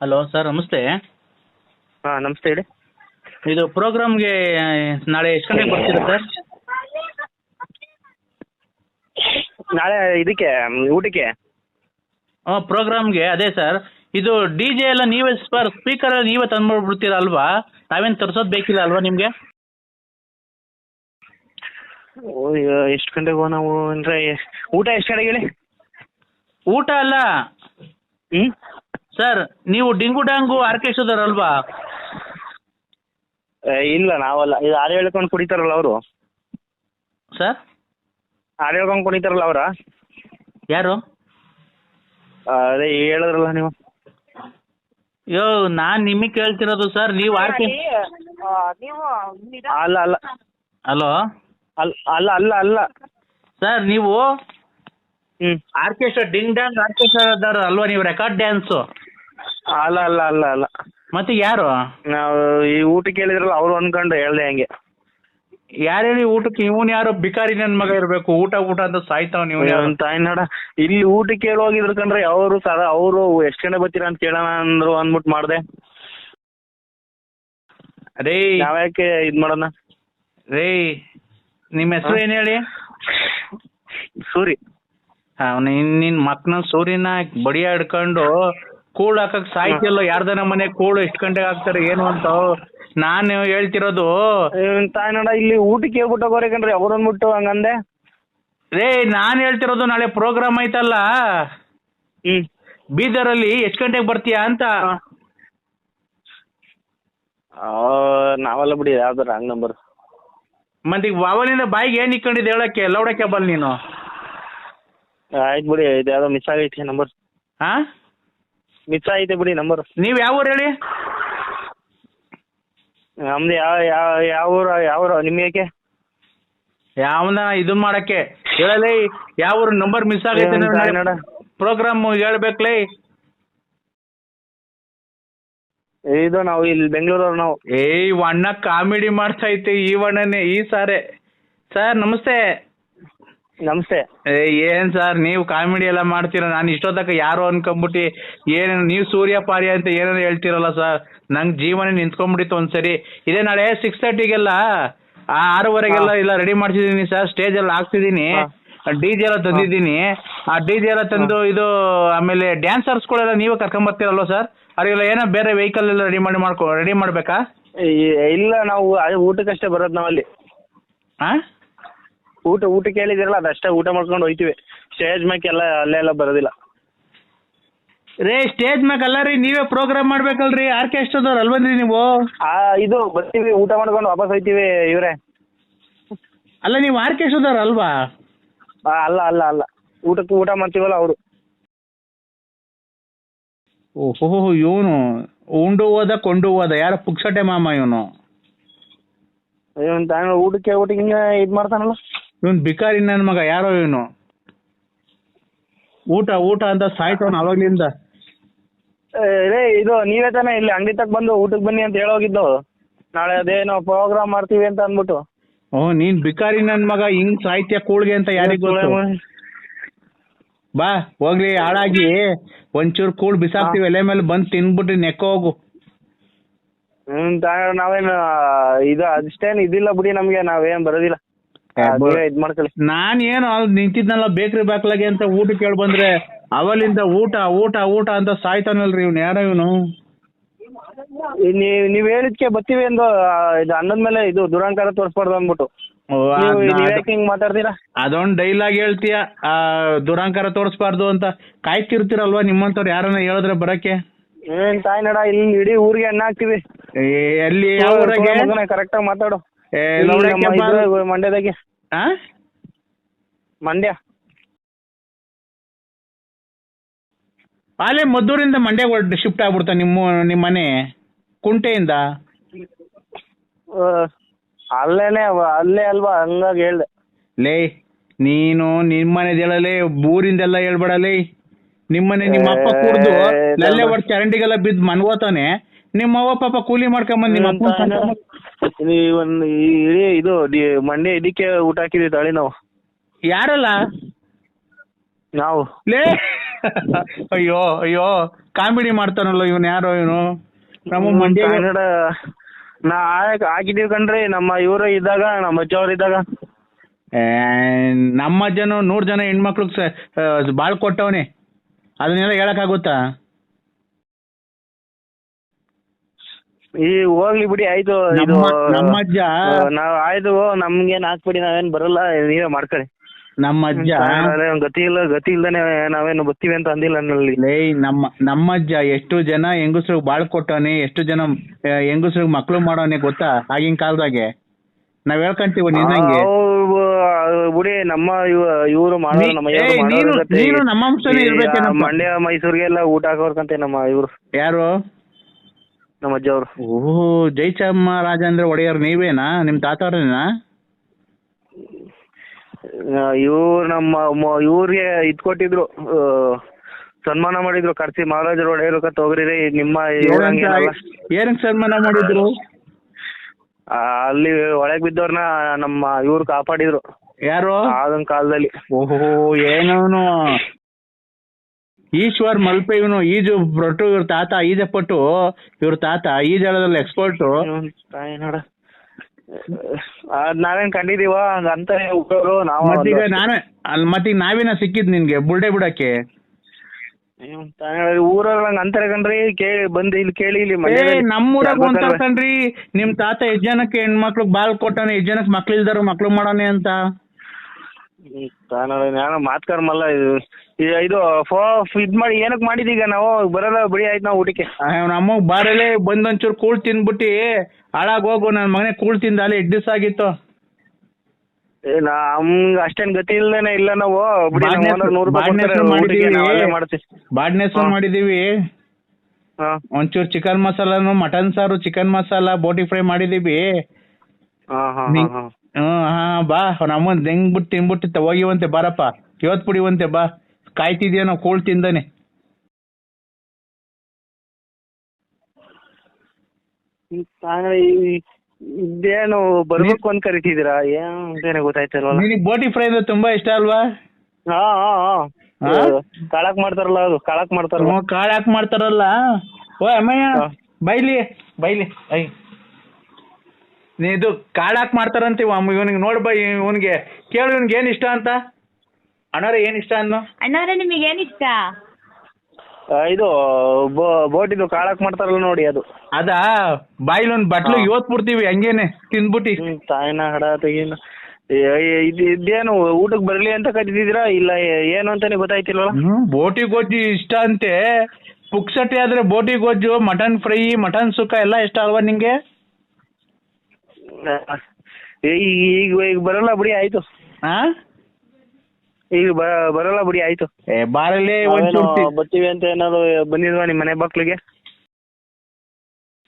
Hello sir ನಮಸ್ತೆ. ಹಾ ನಮಸ್ತೆ ಹೇಳಿ. ಇದು ಪ್ರೋಗ್ರಾಮ್ಗೆ ನಾಳೆ ಎಷ್ಟು ಗಂಟೆಗೆ ಬರ್ತೀರಾ ಸರ್? ನಾಳೆ ಇದಕ್ಕೆ ಮ್, ಊಟಕ್ಕೆ? ಹಾಂ ಪ್ರೋಗ್ರಾಮ್ಗೆ ಅದೇ ಸರ್. ಇದು ಡಿ ಜೆ ಎಲ್ಲ ನೀವೇ ಸರ್ ಸ್ಪೀಕರ್ ಎಲ್ಲ ನೀವೇ ತಂದ್ಬಿಡ್ಬಿಡ್ತೀರಾ ಅಲ್ವಾ? ನಾವೇನು ತರ್ಸೋದು ಬೇಕಿಲ್ಲ ಅಲ್ವಾ ನಿಮಗೆ? ಓ ಎಷ್ಟು ಗಂಟೆಗೆ ನಾವು ಅಂದ್ರೆ ಊಟ ಎಷ್ಟು ಗಂಟೆಗೆ ಹೇಳಿ? ಊಟ ಅಲ್ಲ. ಹ್ಞೂ ಸರ್ ನೀವು ಡಿಂಗು ಡಾಂಗು ಆರ್ಕೆಸ್ಟ್ರಾದವ್ರು ಅಲ್ವಾ? ಇಲ್ಲ ನಾವಲ್ಲ. ಇದು ಹಾಡು ಹೇಳ್ಕೊಂಡು ಕುಡಿತಾರಲ್ಲ ಅವರು. ಸರ್? ಹಾಡು ಹೇಳ್ಕೊಂಡು ಕುಡಿತಾರಲ್ಲ ಅವರ? ಯಾರು? ಅದೇ ಹೇಳಿದ್ರಲ್ಲ ನೀವು. ಯೋ ನಾನು ನಿಮಗೆ ಕೇಳ್ತಿರೋದು ಸರ್ ನೀವು ಆರ್ಕೆ ಅಲ್ಲ ಅಲ್ಲ ಹಲೋ? ಅಲ್ಲ ಅಲ್ಲ ಅಲ್ಲ ಅಲ್ಲ. ಸರ್ ನೀವು ಹ್ಞೂ ಆರ್ಕೆಸ್ಟ್ರಾ ಡಿಂಗ್ ಡಾಂಗ್ ಆರ್ಕೆಸ್ಟ್ರಾದವ್ರು ಅಲ್ವಾ ನೀವು ರೆಕಾರ್ಡ್ ಡ್ಯಾನ್ಸು? ಅಲ್ಲ ಅಲ್ಲ ಅಲ್ಲ ಅಲ್ಲ. ಮತ್ತೆ ಯಾರು? ನಾವು ಈ ಊಟ ಕೇಳಿದ್ರಲ್ಲ ಅವ್ರು ಅನ್ಕೊಂಡು ಹೇಳ್ದೆ ಹಂಗೆ. ಯಾರು ಹೇಳಿ ಊಟಕ್ಕೆ? ಇವನ್ ಯಾರು? ಬಿಕಾರಿ ನನ್ ಮಗ ಇರಬೇಕು. ಊಟ ಊಟ ಅಂತ ಸಾಯ್ತಾವ ನೀವು ಅಂತ ತಾಯಿ ನೋಡ ಇಲ್ಲಿ ಊಟ ಕೇಳುವಾಗಿದ್ರು ಹೋಗಿದ್ರು ಕಂಡ್ರೆ ಅವರು ಸರ ಅವರು ಎಷ್ಟು ಗಂಟೆ ಬರ್ತೀರಾ ಅಂತ ಕೇಳೋಣ ಅಂದ್ರು ಅಂದ್ಬಿಟ್ಟು ಮಾಡ್ದೆ. ರೇ. ನಾವ್ಯಾಕೆ ಇದ್ ಮಾಡೋಣ? ರೇ ನಿಮ್ಮ ಹೆಸರು ಏನ್ ಹೇಳಿ? ಸೂರಿ. ಅವನ ನಿನ್ನ ಮಕ್ಕನ ಸೂರಿನ ಬಡಿಯ ಹಿಡ್ಕೊಂಡು ಕೂಳು ಹಾಕಕ್ ಸಾಯ್ತಿಯಲ್ಲ ಯಾರ್ದನ ಮನೆ ಕೂಳು ಎಷ್ಟು ಗಂಟೆಗೆ ಹಾಕ್ತಾರೆ ಏನು ಅಂತ ನಾನು ಹೇಳ್ತಿರೋದು. ತಾಯ್ನಡ ತಾಯಿ ಇಲ್ಲಿ ಊಟಕ್ಕೆ ಹೇಳ್ಬಿಟ್ಟು ಹೋಗೋರೆ ಕಣ್ರಿ ಬಿಟ್ಟು ಅಂದ್ಬಿಟ್ಟು ಹಂಗಂದೆ? ರೇ ನಾನು ಹೇಳ್ತಿರೋದು ನಾಳೆ ಪ್ರೋಗ್ರಾಮ್ ಐತಲ್ಲ. ಹ್ಮ್. ಬೀದರಲ್ಲಿ ಎಷ್ಟು ಗಂಟೆಗೆ ಬರ್ತೀಯಾ ಅಂತ. ಆ, ನಾವಲ್ಲ ಬಿಡಿ ಯಾವ್ದಾರ ರಾಂಗ್ ನಂಬರ್ ಮತ್ತೆ ಈಗ ವಾವಲಿಂದ ಬಾಯಿಗೆ ಏನ್ ಇಕ್ಕೊಂಡಿದ್ದೆ ಹೇಳಕ್ಕೆ ಲೌಡಕ್ಕೆ ಬಲ್ ನೀನು. ಆಯ್ತು ಬಿಡಿ ಇದು ಯಾವ್ದೋ ಮಿಸ್ ಆಗೈತೆ ನಂಬರ್ ಹಾ? ಮಿಸ್ ಆಗೈತೆ ಬಿಡಿ ನಂಬರ್. ನೀವು ಯಾವ ಊರು ಹೇಳಿ? ನಮ್ದು ಯಾವ ಯಾವ ಯಾವ ಊರು ಯಾವ ಊರು ನಿಮ್ಗೆ ಯಾಕೆ? ಯಾವನ ಇದು ಮಾಡಕ್ಕೆ. ಹೇಳಲೇ ಯಾವ ಊರು ನಂಬರ್ ಮಿಸ್ ಆಗೈತೆ ಪ್ರೋಗ್ರಾಮ್ ಹೇಳ್ಬೇಕ್ಲೇ. ಇದು ನಾವು ಇಲ್ಲಿ ಬೆಂಗಳೂರವ್ರು ನಾವು. ಏಯ್ ಅಣ್ಣ ಕಾಮಿಡಿ ಮಾಡ್ತಾ ಐತೆ ಈ ಅಣ್ಣನೇ ಈ ಸಾರೆ. ಸರ್ ನಮಸ್ತೆ. ನಮಸ್ತೆ. ಏ ಏನ್ ಸರ್ ನೀವು ಕಾಮಿಡಿ ಎಲ್ಲ ಮಾಡ್ತೀರಾ ನಾನು ಇಷ್ಟೊತ್ತಕ ಯಾರು ಅನ್ಕೊಂಬಿಟ್ಟು ಏನೇನು ನೀವು ಸೂರ್ಯ ಪಾರ್ಯ ಅಂತ ಏನೇನು ಹೇಳ್ತೀರಲ್ಲ ಸರ್ ನಂಗೆ ಜೀವನ ನಿಂತ್ಕೊಂಡ್ಬಿಟ್ಟಿತ್ತು ಒಂದ್ಸರಿ. ಇದೇ ನಾಳೆ ಸಿಕ್ಸ್ ತರ್ಟಿಗೆಲ್ಲ ಆ ಆರೂವರೆಗೆಲ್ಲ ಎಲ್ಲ ರೆಡಿ ಮಾಡ್ತಿದ್ದೀನಿ ಸರ್ ಸ್ಟೇಜ್ ಎಲ್ಲ ಹಾಕ್ತಿದ್ದೀನಿ. ಡಿ ಜೆ ಎಲ್ಲ ತಂದಿದ್ದೀನಿ. ಆ ಡಿ ಜೆ ಎಲ್ಲ ತಂದು ಇದು ಆಮೇಲೆ ಡ್ಯಾನ್ಸರ್ಸ್ಗಳೆಲ್ಲ ನೀವೇ ಕರ್ಕೊಂಬರ್ತೀರಲ್ವ ಸರ್ ಅವರಿಗೆಲ್ಲ ಏನೋ ಬೇರೆ ವೆಹಿಕಲ್ ಎಲ್ಲ ರೆಡಿ ಮಾಡಿ ಮಾಡ್ಕೊ ರೆಡಿ ಮಾಡಬೇಕಾ? ಇಲ್ಲ ನಾವು ಅದೇ ಊಟಕ್ಕಷ್ಟೇ ಬರೋದು ನಾವಲ್ಲಿ. ಹಾಂ ಊಟ ಊಟಕ್ಕೆ ಹೇಳಿದಿರಲ್ಲ ಅದಷ್ಟೇ ಊಟ ಮಾಡ್ಕೊಂಡು ಹೋಯ್ತಿವಿ. ಸ್ಟೇಜ್ ಮ್ಯಾಕೆಲ್ಲ ಅಲ್ಲೇ ಎಲ್ಲ ಬರೋದಿಲ್ಲ. ರೇ ಸ್ಟೇಜ್ ಮ್ಯಾಕ್ ಅಲ್ಲ ರೀ ನೀವೇ ಪ್ರೋಗ್ರಾಮ್ ಮಾಡ್ಬೇಕಲ್ರಿ. ಆರ್ಕೆಸ್ಟ್ರಾದವ್ರು ಬಂದ್ರಿ ನೀವು? ಆ ಇದು ಬರ್ತೀವಿ ಊಟ ಮಾಡ್ಕೊಂಡು ವಾಪಸ್ ಹೋಯ್ತಿವಿ ಇವ್ರೆ. ಅಲ್ಲ ನೀವು ಆರ್ಕೆಸ್ಟ್ರಾದವ್ರು ಅಲ್ವಾ? ಅಲ್ಲ ಅಲ್ಲ ಅಲ್ಲ. ಊಟಕ್ಕೆ ಊಟ ಮಾಡ್ತೀವಲ್ಲ ಅವರು. ಓಹೋ ಇವನು ಉಂಡು ಹೋದ ಕೊಂಡು ಹೋದ. ಯಾರ ಪುಕ್ಸಟೆ ಮಾಮ ಇವನು? ಇವನ್ ತಾನು ಊಟಕ್ಕೆ ಊಟಕ್ಕೆ ಹಿಂಗೆ ಇದು ಮಾಡ್ತಾನಲ್ಲ. ಇವನು ಬಿಕಾರಿ ನನ್ನ ಮಗ ಯಾರೋ ಇವನು? ಊಟ ಊಟ ಅಂತ ಸಾಯ್ತವನು ಅವಾಗ್ಲಿಂದ? ಏ, ರೇ ಇದು ನೀವೇ ತಾನೇ ಇಲ್ಲಿ ಅಂಗಡಿ ತಕ್ ಬಂದು ಊಟಕ್ಕೆ ಬನ್ನಿ ಅಂತ ಹೇಳೋಗಿದ್ದು ನಾಳೆ ಅದೇನೋ ಪ್ರೋಗ್ರಾಮ್ ಮಾಡ್ತೀವಿ ಅಂತ ಅಂದ್ಬಿಟ್ಟು. ಓ ನೀನ್ ಬಿಕಾರಿ ನನ್ನ ಮಗ ಹಿಂಗ್ ಸಾಹಿತ್ಯ ಕೂಳ್ಗೆ ಅಂತ ಯಾರಿಗ್ ಗೊತ್ತು? ಬಾ ಹೋಗ್ಲಿ ಹಾಳಾಗಿ. ಒಂಚೂರು ಕೂಳ್ ಬಿಸಾಕ್ತಿವಿ ಎಲೆ ಮೇಲೆ ಬಂದು ತಿನ್ಬಿಟ್ರಿ ನೆಕ್ಕೋ ಹೋಗು. ಹ್ಮ್ ನಾವೇನು ಇದು ಅಷ್ಟೇನು ಇದಿಲ್ಲ ಬಿಡಿ ನಮ್ಗೆ ನಾವೇನ್ ಬರೋದಿಲ್ಲ. ನೀವೇ ಇದು ಮಾಡ್ಕೊಳ್ಳಿ. ನಾನ್ ಏನು ಅಲ್ಲಿ ನಿಂತಿದ್ನಲ್ಲ ಬೇಕ್ರಿ ಬಾಕ್ಲಾಗೆ ಅಂತ ಊಟ ಕೇಳಿ ಬಂದ್ರೆ ಅವಲಿಂದ ಊಟ ಊಟ ಊಟ ಅಂತ ಸಾಯ್ತಾನಲ್ರಿ ಇವ್ನು ಯಾರ ಇವನು? ನೀವ್ ನೀವ್ ಹೇಳಿದ್ಕೆ ಬರ್ತೀವಿ ಎಂದು ಆ, ಇದು ಅನ್ನದ ಮೇಲೆ ಇದು ದುರಂಕಾರ ತೋರಿಸ್ಬಾರ್ದು ಅಂದ್ಬಿಟ್ಟು. ನೀವು ನೀವು ಯಾಕೆ ಹಿಂಗೆ ಮಾತಾಡ್ತೀರಾ? ಅದೊಂದ್ ಡೈಲಾಗ್ ಹೇಳ್ತೀಯ ಆ ದುರಂಕಾರ ತೋರಿಸ್ಬಾರ್ದು ಅಂತ. ಕಾಯ್ತಿರ್ತೀರಲ್ವಾ ನಿಮ್ಮಂತವ್ರು ಯಾರನ್ನ ಹೇಳಿದ್ರೆ ಬರಕ್ಕೆ? ಏನ್ ತಾಯಿ ನಡ ಇಲ್ಲಿ ಇಡೀ ಊರಿಗೆ ಅನ್ನ ಹಾಕ್ತಿವಿ. ಏ, ಎಲ್ಲಿ ಯಾವ ಊರಾಗೆ? ಕರೆಕ್ಟಾಗಿ ಮಾತಾಡು. ಏ, ಇಲ್ಲಿ ಲೌಡಕ್ಕೆ ನಮ್ಮ ಬಾರ- ಇದು ಮಂಡ್ಯದಾಗೆ. ಆ? ಮಂಡ್ಯ. ಅಲ್ಲೇ ಮದ್ದೂರಿಂದ ಮಂಡ್ಯ ಶಿಫ್ಟ್ ಆಗ್ಬಿಡ್ತಾ ನಿಮ್ಮ ನಿಮ್ಮ ಮನೆ ಕುಂಟೆಯಿಂದ? ಅಲ್ಲೇನೆ ಅಲ್ಲೇ ಅಲ್ವಾ ಹಂಗಾಗಿ ಹೇಳ್ದೆ. ಲೇ ನೀನು ನಿಮ್ಮನೆದ್ ಹೇಳಲೇ ಊರಿಂದೆಲ್ಲ ಹೇಳ್ಬೇಡಲೇ ನಿಮ್ಮನೆ ನಿಮ್ಮ ಅಪ್ಪ ಕುಡ್ದು ನಲ್ಲೆ ಒಟ್ಟು ಚರಂಡಿಗೆಲ್ಲ ಬಿದ್ದು ಮನ್ಗೋತಾನೆ. ನಿಮ್ಮ ಅವ್ವ ಪಾಪ ಕೂಲಿ ಮಾಡ್ಕೊಂಬಂದ್ ನಿಮ್ಮ ಅಪ್ಪನ ಇಡೀ ಇದು ಡಿ- ಮಂಡ್ಯ ಇದಕ್ಕೆ ಊಟ ಹಾಕಿದ್ವಿ ತಾಳಿ ನಾವು. ಯಾರಲ್ಲ? ನಾವು. ಲೇ! ಅಯ್ಯೋ ಅಯ್ಯೋ ಕಾಮಿಡಿ ಮಾಡ್ತಾನಲ್ಲ ಇವನ್ ಯಾರೋ ಇವನು? ನಮ್ಮ ಮಂಡ್ಯ ಕನ್ನಡ ನಾ ಹಾಕ್- ಹಾಕಿದೀವಿ ಕಣ್ರಿ ನಮ್ಮ ಇವರು ಇದ್ದಾಗ ನಮ್ಮ ಅಜ್ಜ ಅವ್ರು ಇದ್ದಾಗ. ಏ, ನಮ್ಮ ಜನ ನೂರ್ ಜನ ಹೆಣ್ಮಕ್ಳು ಬಾಳ್ ಕೊಟ್ಟವನೆ. ಅದನ್ನೆಲ್ಲ ಹೇಳಕ್ಕಾಗುತ್ತಾ? ಈ ಹೋಗ್ಲಿ ಬಿಡಿ ಆಯ್ತು ಇದು ನಮ್ಮ ನಮ್ಮ ಅಜ್ಜ. ನಾವ್ ಆಯ್ತು ನಮ್ಗೇನ್ ಹಾಕ್ಬಿಡಿ ನಾವೇನ್ ಬರಲ್ಲ ನೀವೇ ಮಾಡ್ಕೊಳ್ಳಿ. ನಮ್ಮ ಅಜ್ಜ. ಅದೇ ಒಂದ್ ಗತಿ ಇಲ್ಲ ಗತಿ ಇಲ್ದೇನೆ ನಾವೇನು ಬರ್ತೀವಿ ಅಂತ ಅಂದಿಲ್ಲ ನಲ್ಲಿ ಲೇ ನಮ್ಮ ನಮ್ಮ ಅಜ್ಜ ಎಷ್ಟು ಜನ ಹೆಂಗಸ್ರಿಗೆ ಬಾಳ್ ಕೊಟ್ಟವನೆ ಎಷ್ಟು ಜನ ಹೆಂಗಸ್ರಿಗೆ ಮಕ್ಳು ಮಾಡೋನೆ ಗೊತ್ತಾ ಆಗಿನ ಕಾಲದಾಗೆ. ನಾವ್ ಹೇಳ್ಕೊಂತೀವಿ ನಿನ್ನಂಗೆ ಬಿಡಿ ನಮ್ಮ ಇವರು ಮಾಡೋ ನೀ- ನಮ್ಮ ಏಯ್, ಇವ್ರು ಮಾಡೋದ್ರ ನೀನು- ನೀನು ನಮ್ಮ ಅಂಶನೇ ಈ ಇರ್ಬೇಕೇನಪ್ಪ? ಮಂಡ್ಯ ಮೈಸೂರಿಗೆಲ್ಲ ಊಟ ಹಾಕೋರ್ಕಂತೆ ನಮ್ಮ ಇವ್ರು. ಯಾರು? ನಮ್ಮ ಅಜ್ಜ ಅವರು. ಓಹೋ ಅಂದ್ರೆ ಒಡೆಯರ್ ನೀವೇನಾ? ನಿಮ್ ತಾತವ್ರೇನಾ? ಇವ್ರು ನಮ್ಮ ಮ- ಇವ್ರಿಗೆ ಇದ್ ಕೊಟ್ಟಿದ್ರು ಆ, ಸನ್ಮಾನ ಮಾಡಿದ್ರು ಕರ್ಸಿ ಮಹಾರಾಜರು ಒಡೆಯರು ಕತ್ ಹೋಗ್ರಿ ನಿಮ್ಮ ಏನ್ ಸನ್ಮಾನ ಮಾಡಿದ್ರು? ಆ, ಅಲ್ಲಿ ಒಳಗ್ ಬಿದ್ದವ್ರನ್ನ ನಮ್ಮ ಇವ್ರು ಕಾಪಾಡಿದ್ರು. ಯಾರು? ಆಗಿನ ಕಾಲದಲ್ಲಿ. ಓಹೋ ಏನವನು? ಈಶ್ವರ್ ಮಲ್ಪೆ ಇವನು ಈಜು ಪಟ್ಟು ಇವ್ರ ತಾತ ಈಜಪಟ್ಟು ಇವ್ರ ತಾತ ಈಜಳದಲ್ಲಿ ಎಕ್ಸ್ಪರ್ಟು ನಾವೇನ್ ಕಂಡಿದೀವ ಅಂತ ಮತ್ತೀಗ ನಾನೇ ಅಲ್ಲಿ ಮತ್ತೀಗ ನಾವೇನ ಸಿಕ್ಕಿದ್ ನಿನ್ಗೆ ಬುಲ್ಡೆ ಬಿಡಕ್ಕೆ? ಊರಲ್ಲಿ ಅಂತಾರೆ ಕಣ್ರಿ ಕೇಳಿ ಬಂದು ಇಲ್ಲಿ ಕೇಳಿ ಇಲ್ಲಿ ಏ ನಮ್ಮೂರಾಗ ಬೇಕಾದ್ರೆ- ಕಣ್ರಿ ನಿಮ್ ತಾತ ಎಷ್ಟ್ ಜನಕ್ಕೆ ಹೆಣ್ಮಕ್ಳಿಗೆ ಬಾಲ್ ಕೊಟ್ಟಾನೆ ಎಷ್ಟ್ ಜನಕ್ಕೆ ಮಕ್ಳು ಮಾಡೋಣ ಮಕ್ಳು ಮಾಡೋನೆ ಅಂತ? ನಾನು ಮಾತ್ಕರ್ಮಲ್ಲ ಇದು ಈ- ಇದು ಫೋ ಇದ್ ಮಾಡಿ ಏನಕ್ ಮಾಡಿದೀಗ ನಾವು? ಬರಲ್ಲ ಬಿಡಿ ಆಯ್ತು ನಾವು ಊಟಕ್ಕೆ. ನಮ್ಮ ಬಾರಲ್ಲೇ ಬಂದೊಂಚೂರು ಕೂಳ್ ತಿಂದ್ಬಿಟ್ಟಿ ಹಾಳಾಗ್ ಹೋಗು ನನ್ ಮಗನೆ ಕೂಳ್ ತಿಂದ ಅಲ್ಲಿ ಎಡ್ ದಿವಸ ಆಗಿತ್ತು. ಏ, ನಮ್ಗ್ ಅಷ್ಟೇನ್ ಗತಿ ಇಲ್ದೇನೆ ಇಲ್ಲ ನಾವು. ಬಿಡಿ ನಮ್ಮ ಬಾಡ್ನೆ- owner ನೂರು ರೂಪಾಯಿ ಬಾಡ್ನೆ ಕೊಡ್ತಾರೆ ಹೆಸ್ರು ಊಟಕ್ಕೆ, ಮಾಡಿದೀವಿ. ನಾವು ಅಲ್ಲೇ ಮಾಡ್ತೀವಿ. ಬಾಡ್ನೆಸ್ ಹಾ. ಮಾಡಿದೀವಿ. ಹಾ. ಒಂಚೂರು ಚಿಕನ್ ಮಸಾಲಾನು ಮಟನ್ ಸಾರು ಚಿಕನ್ ಮಸಾಲಾ ಬೋಟಿ ಫ್ರೈ ಮಾಡಿದೀವಿ. ಹಾ ಹಾ ನೀ- ಹಾ. ಹ್ಮ್ ಹಾ ಬಾ. ನಮ್ಮನ್ ಹೆಂಗ್ಬಿಟ್ಟು ತಿನ್ಬಿಟ್ಟಿತ್ತ ಹೋಗಿವಂತೆ ಬಾರಪ್ಪ. ಇವತ್ ಪುಡಿವಂತೆ ಬಾ. ಕಾಯ್ತಿದ್ಯೇನೋ ಕೂಳ್ ತಿಂದಾನೆ. ಈ- ಇದೇನು ಬರ್ಬೇಕು ಅಂತ ಕರಿತಿದ್ದೀರಾ? ಏನ್ ಅಂತೇನೆ ಗೊತ್ತಾಯ್ತಿಲ್ವಲ್ಲ. ನಿನಗೆ ಬೋಟಿ ಫ್ರೈ ಅಂದ್ರೆ ತುಂಬಾ ಇಷ್ಟ ಅಲ್ವಾ? ಹಾ ಹಾ ಹಾ. ಹಾ? ಕಾಳಕ್ ಮಾಡ್ತಾರಲ್ಲ ಅದು ಕಾಳಕ್ ಮಾಡ್ತಾರಲ್ಲ. ಹ್ಮ್, ಕಾಳ್ ಹಾಕ್ ಮಾಡ್ತಾರಲ್ಲ. ಓ ಅಮ್ಮಯ್ಯ ಹಾ. ಬೈಲಿ ಬೈಲಿ ಐ. ನೀ ಇದು ಕಾಡಾಕ್ ಮಾಡ್ತಾರಂತ ಇವನಿಗೆ ನೋಡ್ ಬೈ ಇವನಿಗೆ. ಕೇಳು ಇವನ್ಗೆ ಏನ್ ಇಷ್ಟ ಅಂತ? ಅಣ್ಣಾರೆ ಏನ್ ಇಷ್ಟ ಅನ್ನು ಅಣ್ಣವ್ರೆ ನಿಮಗೆ ಏನಿಷ್ಟ ಆ, ಇದು ಬೋಟಿದು ಕಾಳಕ್ ಮಾಡ್ತಾರಲ್ಲ ನೋಡಿ ಅದು. ಅದ? ಬಾಯಿಲ್ ಒಂದ್ ಬಟ್ಲು ಹಾ. ಇವತ್ ಬಿಡ್ತೀವಿ ಹಂಗೇನೆ ತಿಂದ್ಬಿಟ್ಟಿ. ಹ್ಮ್ ತಾಯಿನ ಹಡ ತೆಗಿನ. ಏ, ಏ, ಇದು ಇದೇನು ಊಟಕ್ಕೆ ಬರ್ಲಿ ಅಂತ ಕರಿತಿದ್ದೀರಾ ಇಲ್ಲ ಏ- ಏನು ಅಂತಾನೆ ಗೊತ್ತಾಯ್ತಿಲ್ವಲ್ಲ? ಹ್ಮ್ ಬೋಟಿ ಗೊಜ್ಜು ಇಷ್ಟ ಅಂತೆ. ಪುಕ್ಸಟ್ಟೆ ಆದ್ರೆ ಬೋಟಿ ಗೊಜ್ಜು ಮಟನ್ ಫ್ರೈ ಮಟನ್ ಸುಕ್ಕ ಎಲ್ಲ ಇಷ್ಟ ಅಲ್ವಾ ನಿಂಗೆ? ಏ, ಈಗ ಈಗ ಬರಲ್ಲ ಬಿಡಿ ಆಯ್ತು. ಹಾ ಈಗ ಬ- ಬರಲ್ಲ ಬಿಡಿ ಆಯ್ತು. ಏ ಬಾರಲ್ಲಿ ನಾವೇನು ಬರ್ತೀವಿ ಅಂತ ಏನಾದ್ರು ಬಂದಿದ್ವಾ ನಿಮ್ಮ ಮನೆ ಬಾಕ್ಲಿಗೆ?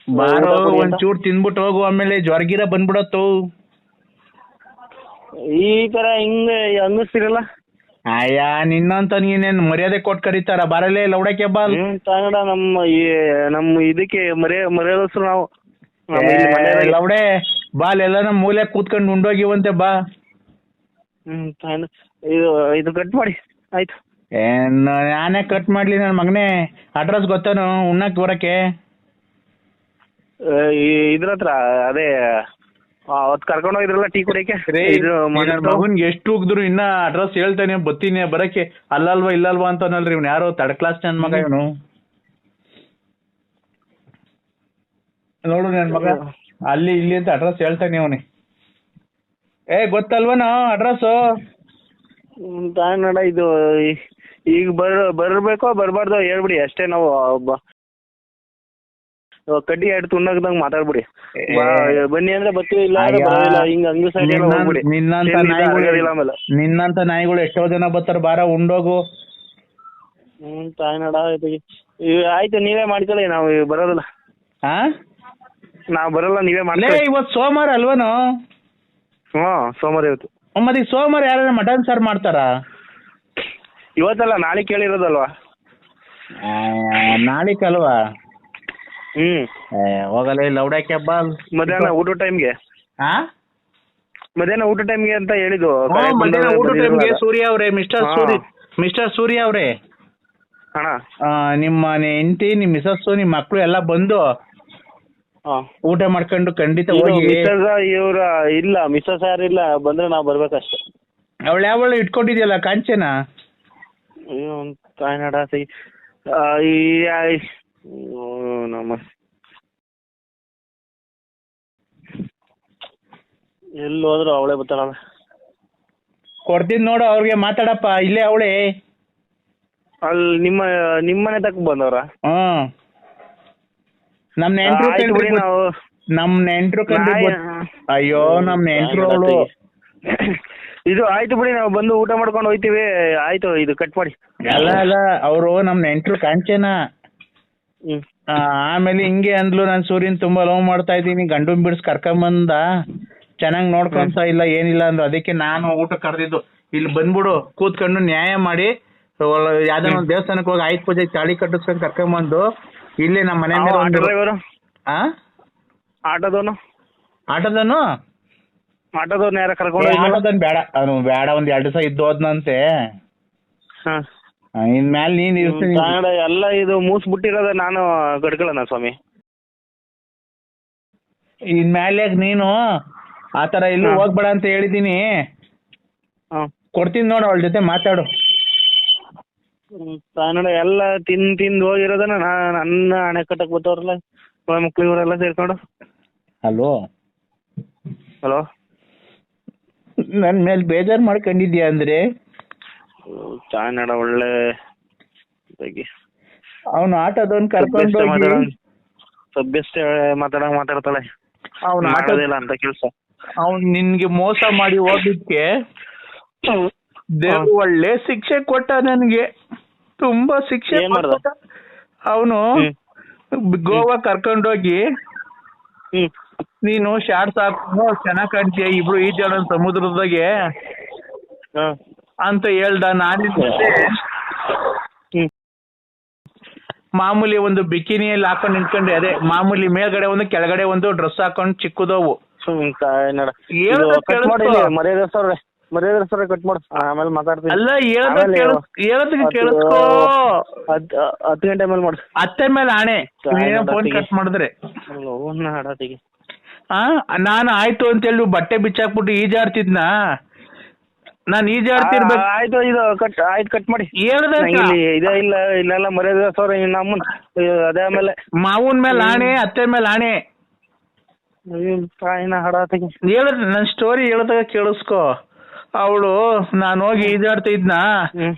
ಬಾರೋ ಊಟ ಕೊಡಿ ಅಂತ? ಒಂಚೂರು ತಿಂದ್ಬಿಟ್ಟು ಹೋಗು ಆಮೇಲೆ ಜ್ವರಗಿರ ಬಂದ್ಬಿಡತ್ತು. ಈ ತರ ಹಿಂಗೆ ಅನ್ನಿಸ್ತಿರಲ್ಲ ಅಯ್ಯ ನಿನ್ನಂತ ನೀನೇನ್ ಮರ್ಯಾದೆ ಕೊಟ್ ಕರೀತಾರ? ಬಾರಲ್ಲೇ ಲೌಡಕ್ಕೆ ಕನ್ನಡ ನಮ್ಮ ಈ ನಮ್ಮ ಇದಕ್ಕೆ ಮರ್ಯ ಮರ್ಯಾದಸ್ರು ನಾವು. ನಮ್ಮ ಬಾ ಎಲ್ಲಾನ ಮೂಲೆ ಕೂತ್ಕೊಂಡು ಉಂಡೋಗಿವಂತೆ ಬಾ. ಹ್ಮ್. ಇದು ಇದು ಕಟ್ ಮಾಡಿ. ಆಯ್ತು. ನಾನೇ ಕಟ್ ಮಾಡ್ಲಿ ನನ್ನ ಮಗನೇ. ಅಡ್ರೆಸ್ ಗೊತ್ತೇನು? ಉಣ್ಣಕ್ ಬರಕ್ಕೆ? ಇದ್ರ ಹತ್ರ ಅದೇ ಅವತ್ ಕರ್ಕೊಂಡು ಹೋಗಿದ್ರಲ್ಲ ಟೀ ಕುಡಿಯಕ್ಕೆ. ಮಗನ್ಗೆ ಎಷ್ಟು ಉಗ್ದ್ರು ಇನ್ನ ಅಡ್ರೆಸ್ ಹೇಳ್ತಾನೆ ಬತ್ತೀನಿ ಬರಕ್ಕೆ. ಅಲ್ಲಲ್ವಾ ಇಲ್ಲಲ್ವಾ ಅಂತಾನಲ್ರಿ ಇವ್ನು ಯಾರೋ ತಡ ಕ್ಲಾಸ್ ನನ್ ಮಗ ಇವನು. ನೋಡು ನನ್ ಮಗ. ಅಲ್ಲಿ ಇಲ್ಲಿ ಅಂತ ಅಡ್ರೆಸ್ ಹೇಳ್ತಾನೆ ಅವನಿ ಏ ಗೊತ್ತಲ್ವನ ಅಡ್ರೆಸ್ ತಾನಡ ಇದು ಈಗ ಬರ್ ಬರ್ಬೇಕೋ ಬರ್ಬಾರ್ದೋ ಹೇಳ್ಬಿಡಿ ಅಷ್ಟೇ ನಾವು ಬ- ಕಡ್ಡಿ ಎರಡು ತುಂಡಾಗ್ದಂಗ್ ಮಾತಾಡ್ಬಿಡಿ. ಬಾ- ಬನ್ನಿ ಅಂದ್ರೆ ಬರ್ತೀವಿ ಇಲ್ಲ ಅಂದ್ರೆ ಅಯ್ಯ, ಬರೋದಿಲ್ಲ ಹಿಂಗ್ ಹಂಗ ಸೈಡ್ ನಿನ್ನಂತ- ಹೋಗ್ಬಿಡಿ. ನಿನ್ನಂತ ನಾಯಿಗಳು ಆಗೋದಿಲ್ಲ ಆಮೇಲೆ. ನಿನ್ನಂತ ನಾಯಿಗಳು ಎಷ್ಟೋ ಜನ ಬರ್ತಾರ ಬಾರ ಉಂಡೋಗು. ಹ್ಮ್ ತಾಯ್ನಡ ಇದು ಆಯ್ತು ನೀವೇ ಮಾಡ್ಕೊಳ್ಳಿ ನಾವು ಈಗ ಬರೋದಿಲ್ಲ. ಹಾ ನಾವ್ ಬರಲ್ಲ ನೀವೇ ಲೇ ಇವತ್ತು ಇವತ್ ಸೋಮವಾರ ಅಲ್ವನು? ಹಾ ಸೋಮವಾರ ಇವತ್ತು. ಮತ್ತೆ ಸೋಮವಾರ ಯಾರ ಮಟನ್ ಸಾರ್ ಮಾಡ್ತಾರಾ? ಇವತ್ತಲ್ಲ ನಾಳೆ ಕೇಳಿರೋದಲ್ವಾ? ನಾಳೆ ಅಲ್ವಾ ಹ್ಮ್. ಏ, ಹೋಗಲ್ಲ ಲೌಡಕ್ಕೆ ಹಬ್ಬ. ಮಧ್ಯಾಹ್ನ ಊಟ ಟೈಮ್ಗೆ ಹಾ ಮಧ್ಯಾಹ್ನ ಊಟ ಟೈಮ್ಗೆ ಅಂತ ಹೇಳಿದ್ದು ಹ್ಮ್, ಕರೆಕ್ಟ್ ಮಧ್ಯಾಹ್ನ ಬಂದವ್ರೆ, ಊಟ ಟೈಮ್ಗೆ ಸೂರ್ಯ ಅವರೇ ಮಿಸ್ಟರ್ ಸೂರಿ ಸೂರ್ಯ ಮಿಸ್ಟರ್ ಸೂರ್ಯ ಅವರೇ. ಅಣ್ಣ. ಆ, ನಿಮ್ಮ ಹೆಂಡತಿ ನಿಮ್ಮ ಮಿಸಸ್ಸು ನಿಮ್ಮ ಮಕ್ಕಳು ಎಲ್ಲ ಬಂದು ಊಟ ಮಾಡ್ಕೊಂಡು ಖಂಡಿತ ಹೋಗಿ ಇವ್ರ ಇಲ್ಲ ಮಿಸ್ಸಸ್ ಇಲ್ಲ ಬಂದ್ರೆ ನಾವು ಬರ್ಬೇಕಷ್ಟೇ. ಅವಳು ಯಾವಳು ಇಟ್ಕೊಂಡಿದ್ಯಲ್ಲ ಕಾಂಚನ? ಸೈ ಓ, ನಮ್ಮ ಎಲ್ಲಿ ಹೋದ್ರು ಅವಳೇ ಬರ್ತಾಳಲ್ಲ ಕೊಡ್ತೀನಿ ನೋಡು ಅವ್ರಿಗೆ ಮಾತಾಡಪ್ಪ ಇಲ್ಲೇ ಅವಳೇ. ಅಲ್ಲಿ ನಿಮ್ಮ ನಿಮ್ಮನೆ ತಕ್ಕ ಬಂದವ್ರ? ಹ್ಮ್. ನಮ್ ನೆಂಟ್ರು ಆಯ್ತು ಬಿಡಿ ನಾವು ನಮ್ ನೆಂಟ್ರು ಕಂಡ್ರಿ ಗೊತ್- ಅಯ್ಯೋ ನಮ್ ನೆಂಟ್ರು ಅವಳು. ಇದು ಆಯ್ತು ಬಿಡಿ ನಾವು ಬಂದು ಊಟ ಮಾಡ್ಕೊಂಡು ಹೋಯ್ತೀವಿ. ಆಯ್ತು ಇದು ಕಟ್ ಮಾಡಿ. ಅಲ್ಲ ಅಲ್ಲ ಅವರು ನಮ್ ನೆಂಟ್ರು ಕಾಂಚನ. ಹ್ಮ್. ಆ, ಆಮೇಲೆ ಹಿಂಗೆ ಅಂದ್ಲು ನಾನು ಸೂರ್ಯನ್ ತುಂಬಾ ಲವ್ ಮಾಡ್ತಾ ಇದೀನಿ ಗಂಡನ್ ಬಿಡ್ಸ್ ಕರ್ಕೊಂಬಂದ ಚೆನ್ನಾಗ್ ನೋಡ್ಕೊಂತ ಇಲ್ಲ ಏನಿಲ್ಲ ಅಂದ್ರು ಅದಕ್ಕೆ ನಾನು ಊಟ ಕರೆದಿದ್ದು. ಇಲ್ಲಿ ಬಂದ್ಬಿಡು ಕೂತ್ಕೊಂಡು ನ್ಯಾಯ ಮಾಡಿ. ಒಳ್ಳೆ ಯಾವ್ದಾನ ಒಂದ್ ದೇವಸ್ಥಾನಕ್ಕೆ ಹೋಗಿ ಆಯುಧ ಪೂಜೆ ತಾಳಿ ಕಟ್ಟಿಸ್ಕೊಂಡು ಕರ್ಕೊಂಬಂದು ಇಲ್ಲಿ ನಮ್ಮ ಮನೆ ಮೇಲೆ ಆಟೋ ಡ್ರೈವರು ಆ? ಆಟೋದವನು. ಆಟೋದನು ಆಟೋದವ್ನ ಯಾರ ಕರ್ಕೊಂಡು ಆಟೋದನ್ ಬೇಡ. ಅವನು ಬೇಡ ಒಂದ್ ಎರಡು ದಿವಸ ಇದ್ದು ಹೋದ್ನಂತೆ. ಹಾ. ಆ, ಇನ್ಮ್ಯಾಲ್ ನೀನ್ ಇರ್ತೀನಿ. ಕನ್ನಡ ಎಲ್ಲ ಇದು ಮೂಸ್ಬಿಟ್ಟಿರೋದ ನಾನು ಗಡ್ಕೊಳ್ಳೋಣ ಸ್ವಾಮಿ. ಇನ್ ಮ್ಯಾಲೆ ನೀನು ಆತರ ಎಲ್ಲೂ. ಹೋಗ್ಬೇಡ ಅಂತ ಹೇಳಿದೀನಿ ಹಾಂ. ಕೊಡ್ತೀನಿ ನೋಡು ಅವಳ ಜೊತೆ ಮಾತಾಡು. ಕನ್ನಡ ಎಲ್ಲ ತಿನ್ ತಿಂದ್ ಹೋಗಿರೋದನ್ನ ನಾ ನನ್ನ ಹಣೆ ಕಟ್ಟಕ್ ಬರ್ತಾವ್ರಲ್ಲ ಮಕ್ಳು ಇವರೆಲ್ಲ ಸೇರ್ಕೊಂಡು. ಹಲೋ? ಹಲೋ? ನನ್ ಮೇಲೆ ಬೇಜಾರ್ ಮಾಡ್ಕೊಂಡಿದ್ಯಾ ಅಂದ್ರೆ? ಕನ್ನಡ ಒಳ್ಳೆ ಬಗ್ಗೆ. ಅವನು ಆಟೋದವ್ನ್ ಕರ್ಕೊಂಡು ಹೋಗಿ. ಸಭ್ಯಸ್ಥೆ ಮಾತಾಡಂಗ್ ಮಾತಾಡ್ತಾಳೆ. ಅವ್ನು ಆಟೋದಿಲ್ಲ ಅಂತ ಕೆಲಸ. ಅವ್ನ್ ನಿನ್ಗೆ ಮೋಸ ಮಾಡಿ ಹೋಗಿದ್ಕೆ ದೇವ್ರು ಒಳ್ಳೆ ಶಿಕ್ಷೆ ಕೊಟ್ಟ ನನ್ಗೆ. ತುಂಬಾ ಶಿಕ್ಷೆ ಏನ್ ಮಾಡ್ದ? ಅವನು ಹ್ಮ್. ಗೋವಾ ಕರ್ಕೊಂಡೋಗಿ ಹ್ಮ್. ನೀನು ಶಾರ್ಟ್ಸ್ ಹಾಕೊಂಡು ಚೆನ್ನಾಗ್ ಕಾಣ್ತೀಯ ಇಬ್ರು ಈಜಾಡೋ ಸಮುದ್ರದಾಗೆ ಹಾ. ಅಂತ ಹೇಳ್ದ. ನಾನು ಹ್ಮ್. ಮಾಮೂಲಿ ಒಂದು ಬಿಕಿನಿಯಲ್ಲಿ ಹಾಕೊಂಡು ನಿಂತ್ಕೊಂಡೆ. ಅದೇ ಮಾಮೂಲಿ ಮೇಲ್ಗಡೆ ಒಂದು ಕೆಳಗಡೆ ಒಂದು ಡ್ರೆಸ್ ಹಾಕೊಂಡು ಚಿಕ್ಕದವು. ಸುಮ್ ಕನ್ನಡ ಹೇಳ್ದ ಕಟ್ ಮಾಡಿ ಕೇಳಿಸ್ಕೊ. ಮರ್ಯಾದೆ ಸರ್ ಮರ್ಯಾದೆ ಸರ ಕಟ್ ಮಾಡು. ಆಮೇಲೆ ಮಾತಾಡ್ತೀನಿ. ಅಲ್ಲ ಆಮೇಲೆ ಹೇಳೋದಕ್ಕೆ ಹತ್ತು- ಕೇಳಿಸ್ಕೋ. ಹತ್ತು ಹತ್ತು ಗಂಟೆ ಮೇಲೆ ಮಾಡು. ಅತ್ತೆ ಮೇಲೆ ಆಣೆ. ನೀನೇ ಫೋನ್ ಕಟ್ ಮಾಡಿದ್ರೆ. ಲೋನ್ ಹಾಡತಿಗೆ ಆ ನಾನು ಆಯ್ತು ಅಂತ ಹೇಳಿ ಬಟ್ಟೆ ಬಿಚ್ಚಾಕ್ಬಿಟ್ಟು ಈಜಾಡ್ತಿದ್ನ? ನಾನು ಈಜಾಡ್ತಿರ್ಬೇಕು. ಆಯ್ತು ಇದು ಕಟ್ ಆಯ್ತು ಕಟ್ ಮಾಡಿ. ಹೇಳ್ದೆ ನಂಗೆ ಇಲ್ಲಿ ಇದೇ ಇಲ್ಲ ಇಲ್ಲೆಲ್ಲ ಮರ್ಯಾದೆ ಸರ್ ನಮ್ಮನ್ ಅದೇ ಆಮೇಲೆ. ಮಾವನ್ ಮೇಲೆ ಆಣೆ ಅತ್ತೆ ಮೇಲೆ ಆಣೆ. ತಾಯಿನ ಹಾಡತಿಗೆ ಹೇಳದ್ ನನ್ನ ಸ್ಟೋರಿ ಹೇಳ್ದಾಗ ಕೇಳಿಸ್ಕೊ. ಅವಳು ನಾನು ಹೋಗಿ ಈಜಾಡ್ತಾ ಇದ್ನ?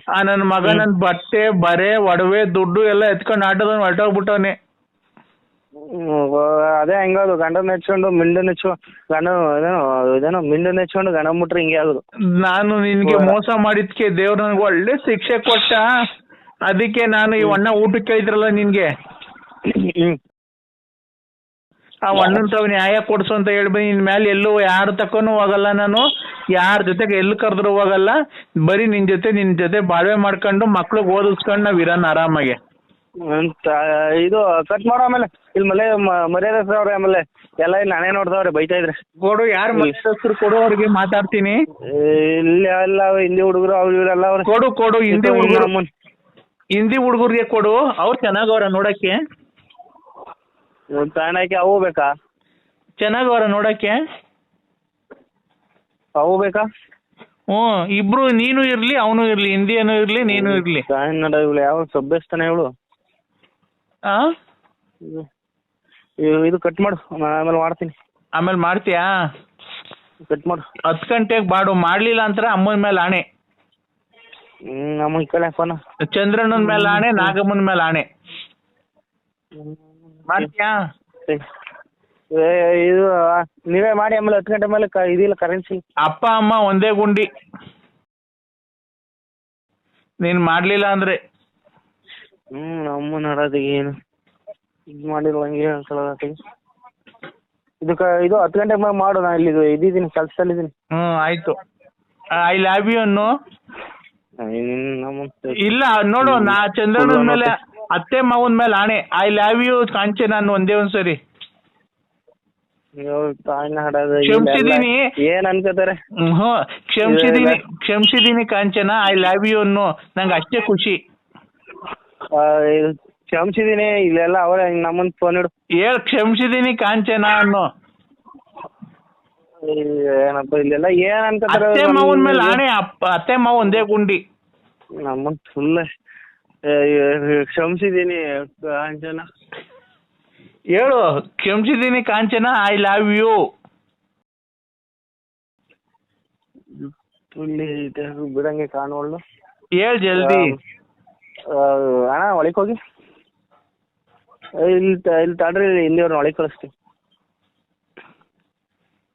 ಆ ಮಗ ನನ್ ಬಟ್ಟೆ ಬರೆ ಒಡವೆ ದುಡ್ಡು ಎಲ್ಲ ಎತ್ಕೊಂಡು ಆಟೋದನ್ ಹೊರಟೋಗ್ಬಿಟ್ಟವನೆ. ಅದೇ ಹೆಂಗಾದ್ರು ಗಂಡ ನೆಚ್ಕೊಂಡು ಮಿಂಡು ನೆಚ್ಚು ಗಂಡ ಏನೋ ಏನೋ ಮಿಂಡನ್ ನೆಚ್ಕೊಂಡು ಗಂಡ ಮುಟ್ರೆ ಹಿಂಗೆ ಆಗುದು. ನಾನು ನಿನ್ಗೆ ಮೋಸ ಮಾಡಿದ್ಕೆ ದೇವ್ರ ನನ್ಗೆ ಒಳ್ಳೆ ಶಿಕ್ಷೆ ಕೊಟ್ಟ. ಅದಕ್ಕೆ ನಾನು ಈ ಅಣ್ಣ ಊಟಕ್ಕೆ ಕೇಳಿದ್ರಲ್ಲ ನಿನ್ಗೆ? ಹ್ಮ್. ಆ ಅಣ್ಣನ ತಾವ್ ನ್ಯಾಯ ಕೊಡ್ಸು ಅಂತ ಹೇಳ್ಬಿ ನಿನ್ ಮೇಲೆ ಎಲ್ಲೂ ಯಾರ ತಕ್ಕನು ಹೋಗಲ್ಲ ನಾನು. ಯಾರ ಜೊತೆಗೆ ಎಲ್ಲಿ ಕರೆದ್ರು ಹೋಗಲ್ಲ. ಬರೀ ನಿನ್ ಜೊತೆ ನಿನ್ ಜೊತೆ ಬಾಳ್ವೆ ಮಾಡ್ಕೊಂಡು ಮಕ್ಳಿಗೆ ಓದಿಸ್ಕೊಂಡು ನಾವ್ ಇರೋಣ ಆರಾಮಾಗಿ. ಅಂತ ಇದು ಕಟ್ ಮಾಡೋ ಆಮೇಲೆ. ಇಲ್ಲಿ ಮಲೆ ಮರ್ಯಾದೆ ಅವ್ರೆ ಆಮೇಲೆ. ಎಲ್ಲ ಇಲ್ಲಿ ನಾನೇ ನೋಡ್ದವ್ರೆ ಬೈತಾ ಇದ್ರೆ. ಕೊಡು ಯಾರು ಹೆಸರು ಕೊಡು ಅವ್ರಿಗೆ ಮಾತಾಡ್ತೀನಿ. ಇಲ್ಲಿ ಎಲ್ಲ ಹಿಂದಿ ಹುಡುಗರು ಅವ್ರು ಇವರೆಲ್ಲ ಅವ್ರೆ. ಕೊಡು ಕೊಡು ಹಿಂದಿ ಹುಡುಗರು. ಹಿಂದಿ ಹುಡುಗರಿಗೆ ಕೊಡು. ಅವ್ರು ಚೆನ್ನಾಗವ್ರ ನೋಡಕ್ಕೆ. ಒಂದ್ ಹಾಕಿ ಅವು ಬೇಕಾ? ಚೆನ್ನಾಗವ್ರ ನೋಡಕ್ಕೆ? ಅವು ಬೇಕಾ? ಹ್ಞೂ ಇಬ್ರು ನೀನು ಇರ್ಲಿ ಅವನು ಇರ್ಲಿ ಹಿಂದಿಯನು ಇರ್ಲಿ ನೀನು ಇರ್ಲಿ. ಕನ್ನಡ ಇವ್ಳು ಯಾವ ಸಭ್ಯಸ್ತಾನೆ ಇವಳು? ಆ? ಇದು- ಕಟ್ ಮಾಡು ಆಮೇಲೆ ಮಾಡ್ತೀನಿ. ಆಮೇಲೆ ಮಾಡ್ತೀಯಾ? ಕಟ್ ಮಾಡು. ಹತ್ತು ಗಂಟೆಗೆ ಬಾಡು ಮಾಡ್ಲಿಲ್ಲ ಅಂತಾರೆ ಅಮ್ಮನ ಮೇಲೆ ಆಣೆ. ಹ್ಮ್ ನಮ್ಮ ಈ ಕಡೆ ಫೋನ. ಚಂದ್ರಣ್ಣನ ಮೇಲೆ ಆಣೆ ನಾಗಮ್ಮನ ಮೇಲೆ ಆಣೆ. ಮಾಡ್ತೀಯಾ? ಏ ಇದು ನೀವೇ ಮಾಡಿ ಆಮೇಲೆ ಹತ್ತು ಗಂಟೆ ಮೇಲೆ ಕ- ಇದಿಲ್ಲ ಕರೆನ್ಸಿ ಅಪ್ಪ ಅಮ್ಮ ಒಂದೇ ಗುಂಡಿ. ನೀನ್ ಮಾಡ್ಲಿಲ್ಲ ಅಂದ್ರೆ? ಹ್ಮ್ ನಮ್ಮ ನಡೋದು ಏನು? ಇದು ಮಾಡಿಲ್ಲ ಹಂಗೆ ಇದು ಹತ್ತು ಗಂಟೆ ಮೇಲೆ ಮಾಡು ನಾ ಇಲ್ಲಿ ಇದು ಇದ್ದೀನಿ ಕೆಲಸದಲ್ಲಿದ್ದೀನಿ. ಹ್ಮ್ ಆಯ್ತು. ಐ ಲವ್ ಯು ಅನ್ನು. ನಮ್ಮ ಇಲ್ಲ ನೋಡು ನಾ ಚಂದ್ರನ ಮೇಲೆ ಅತ್ತೆ ಮಾವನ್ ಮೇಲೆ ಆಣೆ. ಐ ಲವ್ ಯು ಕಾಂಚೆ ನಾನು ಒಂದೇ ಒಂದ್ಸರಿ ಹಾಡೋದು ಕ್ಷಮಿಸಿದೀನಿ. ಏನ್ ಅನ್ಕೋತಾರೆ? ಹ್ಮ್ ಕ್ಷಮಿಸಿದೀನಿ ಕ್ಷಮಿಸಿದೀನಿ ಕಾಂಚನ ಐ ಲವ್ ಯು ಅನ್ನು ನಂಗೆ ಅಷ್ಟೇ ಖುಷಿ. ಕ್ಷಮಿಸಿದೀನಿ ಇಲ್ಲೆಲ್ಲ ಅವರೇ ನಮ್ಮನ್ ಫೋನ್ ಇಡು ಹೇಳ್ ಕ್ಷಮಿಸಿದೀನಿ ಕಾಂಚನ ಅನ್ನೋ? ಈ ಏನಪ್ಪ ಇಲ್ಲೆಲ್ಲ ಏನ್ ಅನ್ಕೋತಾರೆ ಅತ್ತೆ ಮಾವನ್ ಮೇಲೆ ಆಣೆ ಅಪ್ಪ ಅತ್ತೆ ಮಾವ ಒಂದೇ ಗುಂಡಿ. ನಮ್ಮನ್ ಫುಲ್ ಕ್ಷಮಿಸಿದೀನಿ ಕಾಂಚನ. ಹೇಳು ಕ್ಷಮಿಸಿದೀನಿ ಕಾಂಚನ ಐ ಲವ್ ಯು ಬಿಡಂಗೆ ಕಾಣೋಳು ಹೇಳ್ ಜಲ್ದಿ. ಅಣ್ಣ ಒಳಗೆ ಹೋಗಿ. ಇಲ್ಲಿ ಇಲ್ಲಿ ತಡ್ರಿ ಇಲ್ಲಿಯವ್ರನ್ನ ಒಳಗೆ ಕಳಿಸ್ತೀನಿ.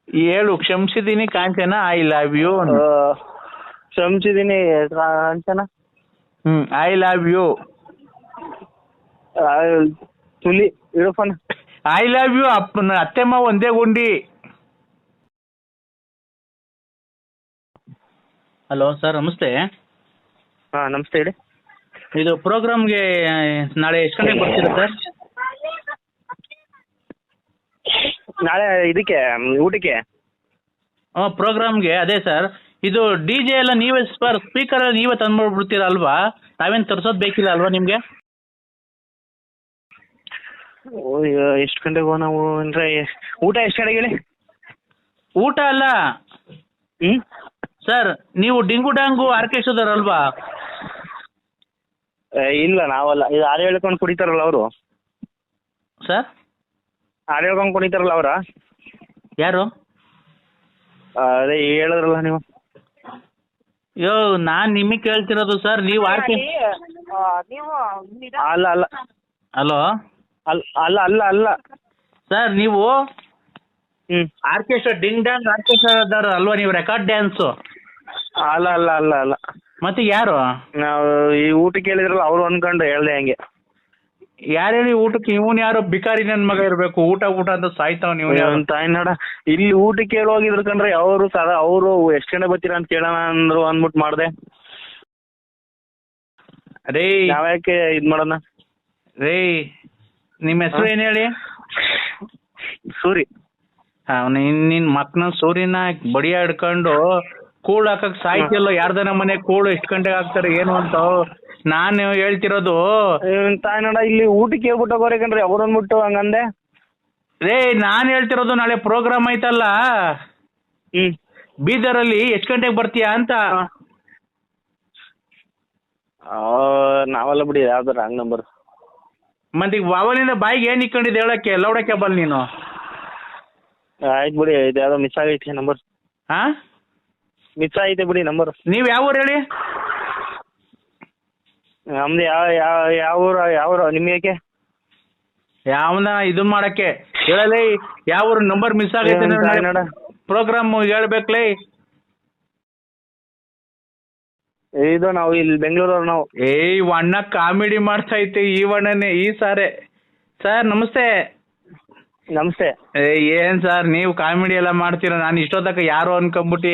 ಹೇಳು ಕ್ಷಮಿಸಿದೀನಿ ಕಾಂಚನ ಐ ಲವ್ ಯು ಆ, ಕ್ಷಮಿಸಿದೀನಿ ಕಾಂಚನ. ಹ್ಮ್ ಐ ಲವ್ ಯು ಆ, ತುಲಿ ಇಡು ಫೋನ್. ಐ ಲವ್ ಯು ಅಪ್ಪನ ಅತ್ತೆಮ್ಮ ಒಂದೇ ಗುಂಡಿ. ಹಲೋ ಸರ್ ನಮಸ್ತೆ. ಹಾ ನಮಸ್ತೆ ಹೇಳಿ. ಇದು ಪ್ರೋಗ್ರಾಮ್ಗೆ ನಾಳೆ ಎಷ್ಟು ಗಂಟೆಗೆ ಬರ್ತೀರಾ ಸರ್ ನಾಳೆ ಇದಕ್ಕೆ ಮ್, ಊಟಕ್ಕೆ ಹಾಂ ಪ್ರೋಗ್ರಾಮ್ಗೆ ಅದೇ ಸರ್ ಇದು ಡಿ ಜೆ ಎಲ್ಲ ನೀವೇ ಸ್ಪರ್ ಸ್ಪೀಕರ್ ಎಲ್ಲ ನೀವೇ ತಂದ್ಬಿಡ್ತೀರಾ ಅಲ್ವಾ ನಾವೇನು ತರ್ಸೋದು ಬೇಕಿಲ್ಲ ಅಲ್ವಾ ನಿಮಗೆ? ಓ ಎಷ್ಟು ಗಂಟೆಗೆ ನಾವು ಅಂದರೆ ಊಟ ಎಷ್ಟು ಗಂಟೆಗೆ ಹೇಳಿ? ಊಟ ಅಲ್ಲ? ಹ್ಞೂ ಸರ್ ನೀವು ಡಿಂಗು ಡಾಂಗು ಆರ್ಕೆಸ್ಟ್ರದವ್ರು ಅಲ್ವಾ? ಇಲ್ಲ ನಾವಲ್ಲ. ಇದು ಹಾಡು ಹೇಳ್ಕೊಂಡು ಕುಡಿತಾರಲ್ಲ ಅವರು. ಸರ್? ಹಾಡು ಹೇಳ್ಕೊಂಡು ಕುಡಿತಾರಲ್ಲ ಅವರ? ಯಾರು? ಅದೇ ಹೇಳಿದ್ರಲ್ಲ ನೀವು. ಯೋ ನಾನು ನಿಮಗೆ ಕೇಳ್ತಿರೋದು ಸರ್ ನೀವು ಆರ್ಕೆ ಅಲ್ಲ ಅಲ್ಲ. ಹಲೋ? ಅಲ್ಲ ಅಲ್ಲ ಅಲ್ಲ ಅಲ್ಲ. ಸರ್ ನೀವು ಹ್ಞೂ ಆರ್ಕೆಸ್ಟ್ರಾ ಡಿಂಗ್ ಡಾಂಗ್ ಆರ್ಕೆಸ್ಟ್ರಾದವ್ರು ಅಲ್ವಾ ನೀವು ರೆಕಾರ್ಡ್ ಡ್ಯಾನ್ಸು? ಅಲ್ಲ ಅಲ್ಲ ಅಲ್ಲ ಅಲ್ಲ. ಮತ್ತೆ ಯಾರು? ನಾವು ಈ ಊಟಕ್ಕೆ ಹೇಳಿದ್ರಲ್ಲ ಅವ್ರು ಅನ್ಕೊಂಡು ಹೇಳ್ದೆ ಹಂಗೆ. ಯಾರು ಹೇಳಿ ಊಟಕ್ಕೆ ಇವನ್ ಯಾರು ಬಿಕಾರಿ ನನ್ ಮಗ ಇರಬೇಕು ಊಟ ಊಟ ಅಂತ ಸಾಯ್ತಾವ್ ನೀವು ತಾಯ್ನಾಡ ತಾಯಿ ನೋಡ ಇಲ್ಲಿ ಊಟಕ್ಕೆ ಕೇಳಿ ಹೋಗಿದ್ರು ಕಂಡ್ರೆ ಅವರು ಸದ ಅವರು ಎಷ್ಟು ಗಂಟೆ ಬರ್ತೀರ ಅಂತ ಕೇಳೋಣ ಅಂದ್ರು ಅಂದ್ಬಿಟ್ಟು ಮಾಡ್ದೆ. ರೇ ಯಾವ್ಯಾಕೆ ಇದ್ ಮಾಡೋಣ? ರೇ ನಿಮ್ಮ ಹೆಸರು ಏನ್ ಹೇಳಿ? ಸೂರಿ. ಅವನ ನಿನ್ನ ಮಕ್ಕನ ಸೂರಿನ ಬಡಿಯ ಹಿಡ್ಕೊಂಡು ಕೂಳು ಹಾಕಕ್ ಸಾಯ್ತಿಲ್ಲ ಯಾರ್ದನ ಮನೆ ಕೂಳು ಎಷ್ಟು ಗಂಟೆಗೆ ಹಾಕ್ತಾರೆ ಏನು ಅಂತ. ನಾನು ಹೇಳ್ತಿರೋದು ತಾಯ್ನಡ ತಾಯಿ ಇಲ್ಲಿ ಊಟಕ್ಕೆ ಹೇಳ್ಬಿಟ್ಟು ಹೋಗೋರೆ ಕಣ್ರಿ ಬಿಟ್ಟು ಅಂದ್ಬಿಟ್ಟು ಹಂಗಂದೆ? ರೇ ನಾನು ಹೇಳ್ತಿರೋದು ನಾಳೆ ಪ್ರೋಗ್ರಾಮ್ ಐತಲ್ಲ. ಹ್ಮ್. ಬೀದರಲ್ಲಿ ಎಷ್ಟು ಗಂಟೆಗೆ ಬರ್ತೀಯಾ ಅಂತ. ಆ, ನಾವಲ್ಲ ಬಿಡಿ ಯಾವ್ದು ರಾಂಗ್ ನಂಬರ್ ಮತ್ತೆ ಈಗ ಬಾಯಿಗೆ ಏನು ಇಕ್ಕೊಂಡಿದ್ದೆ ಹೇಳಕ್ಕೆ ಲೌಡಕ್ಕೆ ಬಲ್ ನೀನು. ಆಯ್ತು ಬಿಡಿ ಇದು ಯಾವ್ದೋ ಮಿಸ್ ಆಗೈತಿ ನಂಬರ್ ಹಾ? ಮಿಸ್ ಆಗೈತೆ ಬಿಡಿ ನಂಬರ್ ನೀವು ಯಾವ ಊರು ಹೇಳಿ? ನಮ್ದು ಯಾವ ಯಾವ ಯಾವ ಊರು ಯಾವ ಊರು? ನಿಮ್ಗೆ ಯಾಕೆ? ಯಾವನ ಇದು ಮಾಡಕ್ಕೆ. ಹೇಳಲೇ ಯಾವ ಊರು ನಂಬರ್ ಮಿಸ್ ಆಗೈತೆ ಪ್ರೋಗ್ರಾಮ್ ಹೇಳ್ಬೇಕ್ಲೇ. ಇದು ನಾವು ಇಲ್ಲಿ ಬೆಂಗಳೂರವ್ರು ನಾವು. ಏಯ್ ಅಣ್ಣ ಕಾಮಿಡಿ ಮಾಡ್ತಾ ಐತೆ ಈ ಅಣ್ಣನೇ ಈ ಸಾರೆ. ಸರ್ ನಮಸ್ತೆ. ನಮಸ್ತೆ. ಏ ಏನ್ ಸರ್ ನೀವು ಕಾಮಿಡಿ ಎಲ್ಲ ಮಾಡ್ತೀರಾ ನಾನು ಇಷ್ಟೊತ್ತಕ ಯಾರು ಅನ್ಕೊಂಬಿಟ್ಟು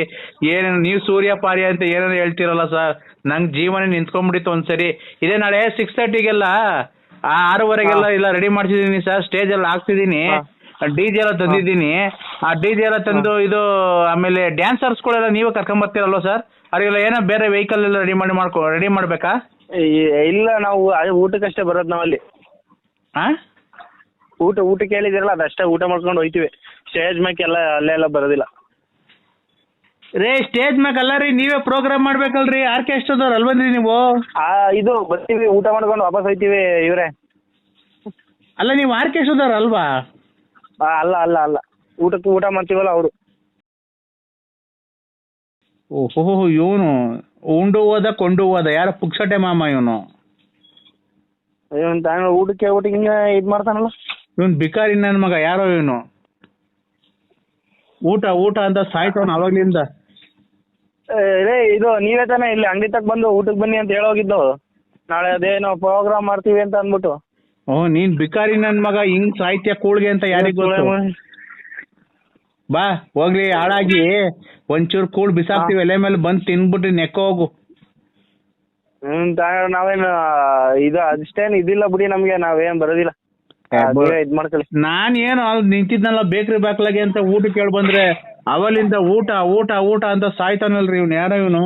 ಏನೇನು ನೀವು ಸೂರ್ಯ ಪಾರ್ಯ ಅಂತ ಏನೇನು ಹೇಳ್ತಿರಲ್ಲ ಸರ್ ನಂಗೆ ಜೀವನ ನಿಂತ್ಕೊಂಡ್ಬಿಟ್ಟಿತ್ತು ಒಂದ್ಸರಿ. ಇದೇ ನಾಳೆ ಸಿಕ್ಸ್ ತರ್ಟಿಗೆಲ್ಲ ಆ ಆರೂವರೆಗೆಲ್ಲ ಇಲ್ಲ ರೆಡಿ ಮಾಡ್ತಿದ್ದೀನಿ ಸರ್ ಸ್ಟೇಜ್ ಎಲ್ಲ ಹಾಕ್ತಿದ್ದೀನಿ. ಡಿ ಜೆ ಎಲ್ಲ ತಂದಿದ್ದೀನಿ. ಆ ಡಿ ಜೆ ಎಲ್ಲ ತಂದು ಇದು ಆಮೇಲೆ ಡ್ಯಾನ್ಸರ್ಸ್ಗಳೆಲ್ಲ ನೀವೇ ಕರ್ಕೊಂಬರ್ತೀರಲ್ವ ಸರ್? ಅವರಿಗೆಲ್ಲ ಏನೋ ಬೇರೆ ವೆಹಿಕಲ್ ಎಲ್ಲ ರೆಡಿ ಮಾಡಿ ಮಾಡ್ಕೊ ರೆಡಿ ಮಾಡಬೇಕಾ? ಇಲ್ಲ ನಾವು ಅದೇ ಊಟಕ್ಕಷ್ಟೇ ಬರೋದು ನಾವಲ್ಲಿ. ಹಾಂ ಊಟ ಊಟ ಹೇಳಿದಿರಲ್ಲ ಅದಷ್ಟೇ ಊಟ ಮಾಡ್ಕೊಂಡು ಹೋಯ್ತಿವಿ. ಸ್ಟೇಜ್ ಮೇಕೆಲ್ಲ ಅಲ್ಲೇ ಎಲ್ಲ ಬರೋದಿಲ್ಲ. ರೇ ಸ್ಟೇಜ್ ಮ್ಯಾಕ್ ಅಲ್ಲ ರೀ ನೀವೇ ಪ್ರೋಗ್ರಾಮ್ ಮಾಡ್ಬೇಕಲ್ರಿ ಆರ್ಕೆಸ್ಟ್ರಾದವ್ರು ಅಲ್ವಂದ್ರಿ ನೀವು ಆ ಇದು ಬರ್ತೀವಿ ಊಟ ಮಾಡ್ಕೊಂಡು ವಾಪಸ್ ಹೋಯ್ತಿವಿ ಇವ್ರೆ. ಅಲ್ಲ ನೀವು ಆರ್ಕೆಸ್ಟ್ರಾದವ್ರು ಅಲ್ವಾ? ಅಲ್ಲ ಅಲ್ಲ ಅಲ್ಲ. ಊಟಕ್ಕೆ ಊಟ ಮಾಡ್ತೀವಲ್ಲ ಅವರು. ಓಹೋ ಇವನು ಉಂಡು ಹೋದ ಕೊಂಡು ಹೋದ ಯಾರ ಪುಕ್ಸಟೆ ಮಾಮ ಇವನು. ಇವನ್ ತಾನು ಊಟಕ್ಕೆ ಊಟಕ್ಕೆ ಹಿಂಗೆ ಇದು ಮಾಡ್ತಾನಲ್ಲ. ಇವನು ಬಿಕಾರಿ ನನ್ನ ಮಗ ಯಾರೋ ಇವನು? ಊಟ ಊಟ ಅಂತ ಸಾಯ್ತವನು ಅವಾಗ್ಲಿಂದ? ರೇ ಇದು ನೀವೇ ತಾನೇ ಇಲ್ಲಿ ಅಂಗಡಿ ತಗ ಬಂದು ಊಟಕ್ಕೆ ಬನ್ನಿ ಅಂತ ಹೇಳೋಗಿದ್ದು ನಾಳೆ ಅದೇನೋ ಪ್ರೋಗ್ರಾಮ್ ಮಾಡ್ತೀವಿ ಅಂತ ಅಂದ್ಬಿಟ್ಟು. ಓ ನೀನ್ ಬಿಕಾರಿ ನನ್ನ ಮಗ ಹಿಂಗ್ ಸಾಹಿತ್ಯ ಕೂಳ್ಗೆ ಅಂತ ಯಾರಿಗ್ ಗೊತ್ತು? ಬಾ ಹೋಗ್ಲಿ ಹಾಳಾಗಿ. ಒಂಚೂರು ಕೂಳ್ ಬಿಸಾಕ್ತಿವಿ ಎಲೆ ಮೇಲೆ ಬಂದು ತಿನ್ಬಿಟ್ಟು ನೆಕ್ಕ ಹೋಗು. ಹ್ಮ್ ನಾವೇನು ಇದು ಅಷ್ಟೇನು ಇದಿಲ್ಲ ಬಿಡಿ ನಮ್ಗೆ ನಾವೇನ್ ಬರೋದಿಲ್ಲ. ಇದು ಮಾಡ್ಕೊಳ್ಳಿ. ನಾನ್ ಏನು ಅಲ್ಲಿ ನಿಂತಿದ್ನಲ್ಲ ಬೇಕ್ರಿ ಬಾಕ್ಲಾಗೆ ಅಂತ ಊಟ ಕೇಳಿ ಬಂದ್ರೆ ಅವಲಿಂದ ಊಟ ಊಟ ಊಟ ಅಂತ ಸಾಯ್ತಾನಲ್ರಿ ಇವ್ನು ಯಾರ ಇವನು?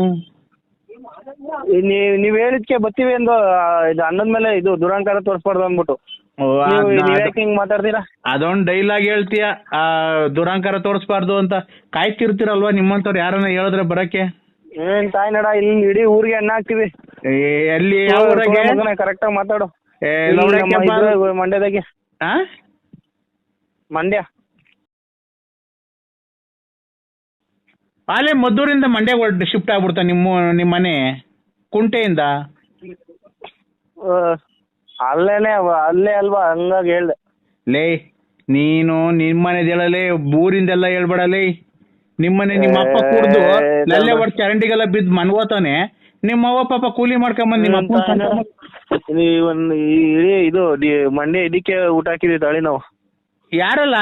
ನೀವ್ ನೀವು ಹೇಳಿದ್ಕೆ ಬರ್ತೀವಿ ಎಂದು ಆ, ಇದು ಅನ್ನದ ಮೇಲೆ ಇದು ದುರಂಕಾರ ತೋರಿಸ್ಬಾರ್ದು ಅಂದ್ಬಿಟ್ಟು. ಓ, ನೀವು ಅದ್ನ- ನೀವು ಯಾಕೆ ಹಿಂಗೆ ಮಾತಾಡ್ತೀರಾ? ಅದೊಂದ್ ಡೈಲಾಗ್ ಹೇಳ್ತೀಯ ಆ, ದುರಂಕಾರ ತೋರಿಸ್ಬಾರ್ದು ಅಂತ. ಕಾಯ್ತಿರ್ತೀರಲ್ವಾ ನಿಮ್ಮಂತವ್ರು ಯಾರನ್ನ ಹೇಳಿದ್ರೆ ಬರಕ್ಕೆ? ಏನ್ ತಾಯಿ ನಡ ಇಲ್ಲಿ ಇಡೀ ಊರಿಗೆ ಅನ್ನ ಹಾಕ್ತಿವಿ ಎಲ್ಲಿ ಯಾವ ಊರಾಗೆ? ಕರೆಕ್ಟಾಗಿ ಮಾತಾಡು. ಏ, ಮಂಡ್ಯದಾಗೆ. ಆ? ಮಂಡ್ಯ. ಅಲ್ಲೇ ಮದ್ದೂರಿಂದ ಮಂಡ್ಯ ಶಿಫ್ಟ್ ಆಗ್ಬಿಡ್ತ ನಿಮ್ಮ ನಿಮ್ಮ ಮನೆ ಕುಂಟೆಯಿಂದ. ಆ, ಅಲ್ಲೇನೆ ಅವ- ಅಲ್ಲೇ ಅಲ್ವಾ? ಹಂಗಾಗಿ ಹೇಳ್ದೆ. ಲೇ ನೀನು ನಿಮ್ಮ ಮನೆ ಹೇಳಲೇ ಊರಿಂದೆಲ್ಲ ಹೇಳ್ಬೇಡ ಲೇ. ನಿಮ್ಮನೆ ನಿಮ್ಮ ಅಪ್ಪ ಕುಡ್ದು. ನಲ್ಲೆ ಒಟ್ಟು ಚರಂಡಿಗೆಲ್ಲ ಬಿದ್ದು ಮನ್ಗೋತಾನೆ. ನಿಮ್ಮ ಅವ್ವ ಪಾಪ ಕೂಲಿ ಮಾಡ್ಕೊಂಡ್ ನಿಮ್ಮ ಅಪ್ಪನ ಇಡೀ ಇದು ಡಿ- ಮಂಡ್ಯ ಇದಕ್ಕೆ ಊಟ ಹಾಕಿದ್ವಿ ತಾಳಿ ನಾವು. ಯಾರಲ್ಲ?